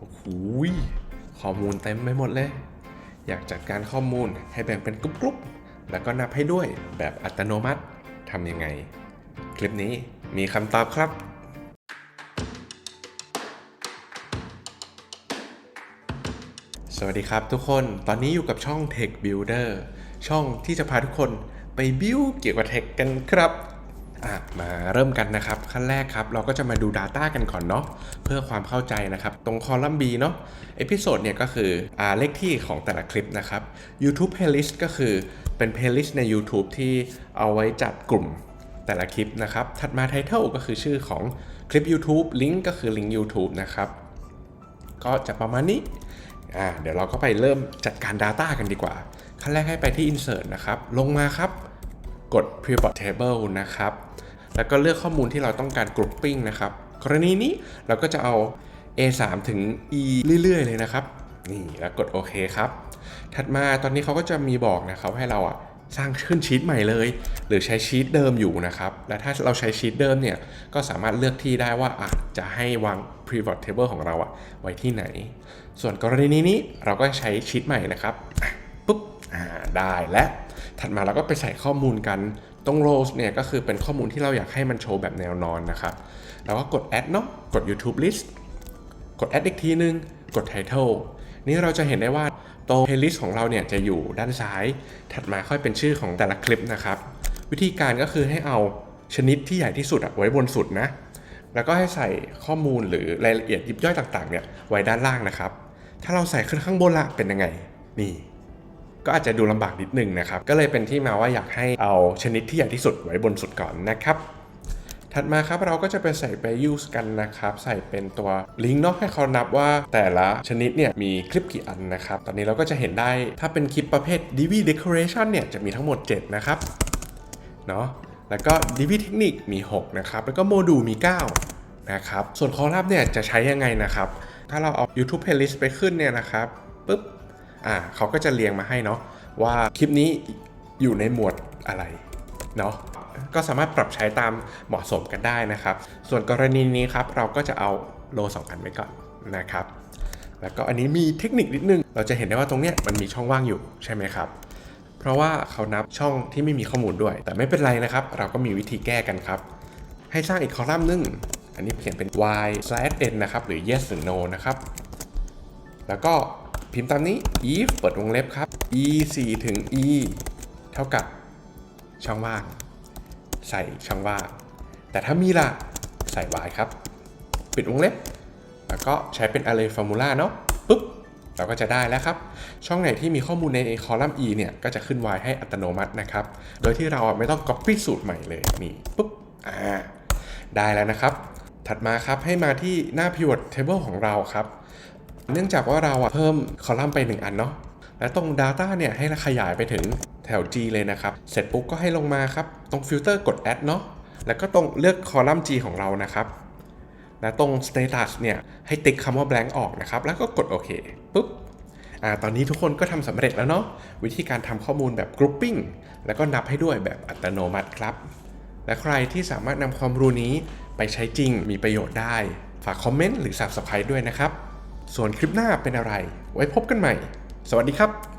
โอ้โหข้อมูลเต็มไปหมดเลย อยากจัดการข้อมูลให้แบ่งเป็นกรุ๊ปๆ แล้วก็นับให้ด้วยแบบอัตโนมัติทำยังไง คลิปนี้มีคำตอบครับสวัสดีครับทุกคน ตอนนี้อยู่กับช่อง Tech Builder ช่องที่จะพาทุกคนไปบิวเกี่ยวกับเทคกันครับ มาเริ่มกันนะครับ ขั้นแรกครับ เราก็จะมาดู Data กันก่อนเนาะเพื่อความเข้าใจนะครับ ตรงคอลัมน์ B เนาะเอพิโซดเนี่ยก็คืออ่าเลขที่ของแต่ละคลิปนะครับ YouTube Playlist ก็คือเป็น Playlist ใน YouTube ที่เอาไว้จัดกลุ่มแต่ละคลิปนะครับ ถัดมา Title ก็คือชื่อของคลิป YouTube Link ก็คือ Link YouTube นะครับ ก็จะประมาณนี้อ่าเดี๋ยวเราก็ไปเริ่มจัดการ Data กันดีกว่า ขั้นแรกให้ไปที่ Insert นะครับ ลงมาครับ กด Pivot Table นะครับ แล้วก็เลือกข้อมูลที่เราต้องการ Grouping นะครับ กรณีนี้เราก็จะเอา A3 ถึง E เรื่อย ๆ เลยนะครับ นี่แล้วกดโอเคครับ ถัดมาตอนนี้เขาก็จะมีบอกนะครับให้เราอะสร้างขึ้นชีตใหม่เลย หรือใช้ชีตเดิมอยู่นะครับ และถ้าเราใช้ชีตเดิมเนี่ย ก็สามารถเลือกที่ได้ว่าอะจะให้วาง pivot table ของเราอะไว้ที่ไหน ส่วนกรณีนี้เราก็ใช้ชีตใหม่นะครับปุ๊บอ่าได้และ ถัดมาเราก็ไปใส่ข้อมูลกัน ตรง rows เนี่ยก็คือเป็นข้อมูลที่เราอยากให้มันโชว์แบบแนวนอนนะครับเราก็กด add เนาะ กด YouTube list กด add อีกทีนึง กด title นี่เราจะเห็นได้ว่าตัว playlist ของเราเนี่ยจะอยู่ด้านซ้าย ถัดมาค่อยเป็นชื่อของแต่ละคลิปนะครับ วิธีการก็คือให้เอาชนิดที่ใหญ่ที่สุดอะไว้บนสุดนะ แล้วก็ให้ใส่ข้อมูลหรือรายละเอียดยิบย่อยต่างๆเนี่ยไว้ด้านล่างนะครับ ถ้าเราใส่ขึ้นข้างบนละเป็นยังไง นี่ ก็อาจจะดูลำบากนิดนึงนะครับ ก็เลยเป็นที่มาว่าอยากให้เอาชนิดที่ใหญ่ที่สุดไว้บนสุดก่อนนะครับถัดมาครับเราก็จะไปใส่ values กันนะครับ ใส่เป็นตัวลิงก์เนาะให้เขานับว่าแต่ละชนิดเนี่ยมีคลิปกี่อันนะครับ ตอนนี้เราก็จะเห็นได้ถ้าเป็นคลิปประเภท DV decoration เนี่ยจะมีทั้งหมด 7 นะครับเนาะแล้วก็ DV เทคนิคมี 6 นะครับ แล้วก็โมดูลมี 9 นะครับ ส่วนคอลัมน์เนี่ยจะใช้ยังไงนะครับ ถ้าเราเอา YouTube playlist ไปขึ้นเนี่ยนะครับปุ๊บ อ่าเขาก็จะเรียงมาให้เนาะว่าคลิปนี้อยู่ในหมวดอะไรเนาะก็สามารถปรับใช้ตามเหมาะสมกันได้นะครับ ส่วนกรณีนี้ครับเราก็จะเอาโลสองอันไว้ก่อนนะครับ แล้วก็อันนี้มีเทคนิคนิดนึง เราจะเห็นได้ว่าตรงเนี้ยมันมีช่องว่างอยู่ใช่ไหมครับ เพราะว่าเขานับช่องที่ไม่มีข้อมูลด้วย แต่ไม่เป็นไรนะครับ เราก็มีวิธีแก้กันครับ ให้สร้างอีกคอลัมน์หนึง อันนี้เขียนเป็น y slash n นะครับ หรือ yes หรือ no นะครับ แล้วก็ พิมพ์ตามนี้ if เปิดวงเล็บครับ e 4ถึง e เท่ากับช่องว่าง ใส่ช่องว่าง แต่ถ้ามีล่ะ ใส่ y ครับ ปิดวงเล็บ แล้วก็ใช้เป็น array formula เนาะปุ๊บ เราก็จะได้แล้วครับ ช่องไหนที่มีข้อมูลในคอลัมน์ e เนี่ย ก็จะขึ้น y ให้อัตโนมัตินะครับ โดยที่เราไม่ต้อง copy สูตรใหม่เลยนี่ปุ๊บอ่าได้แล้วนะครับ ถัดมาครับให้มาที่หน้า pivot table ของเราครับ เนื่องจากว่าเราอะเพิ่มคอลัมน์ไป 1 อันเนาะและตรง Data เนี่ยให้ขยายไปถึงแถว G เลยนะครับ เสร็จปุ๊บก็ให้ลงมาครับ ตรงฟิลเตอร์กด add เนาะแล้วก็ตรงเลือกคอลัมน์ G ของเรานะครับและตรง status เนี่ยให้ติ๊กคำว่า blank ออกนะครับ แล้วก็กดโอเคปุ๊บอ่าตอนนี้ทุกคนก็ทำสำเร็จแล้วเนาะวิธีการทำข้อมูลแบบ grouping แล้วก็นับให้ด้วยแบบอัตโนมัติครับ และใครที่สามารถนำความรู้นี้ไปใช้จริงมีประโยชน์ได้ ฝากคอมเมนต์หรือ Subscribe ด้วยนะครับ ส่วนคลิปหน้าเป็นอะไร ไว้พบกันใหม่ สวัสดีครับ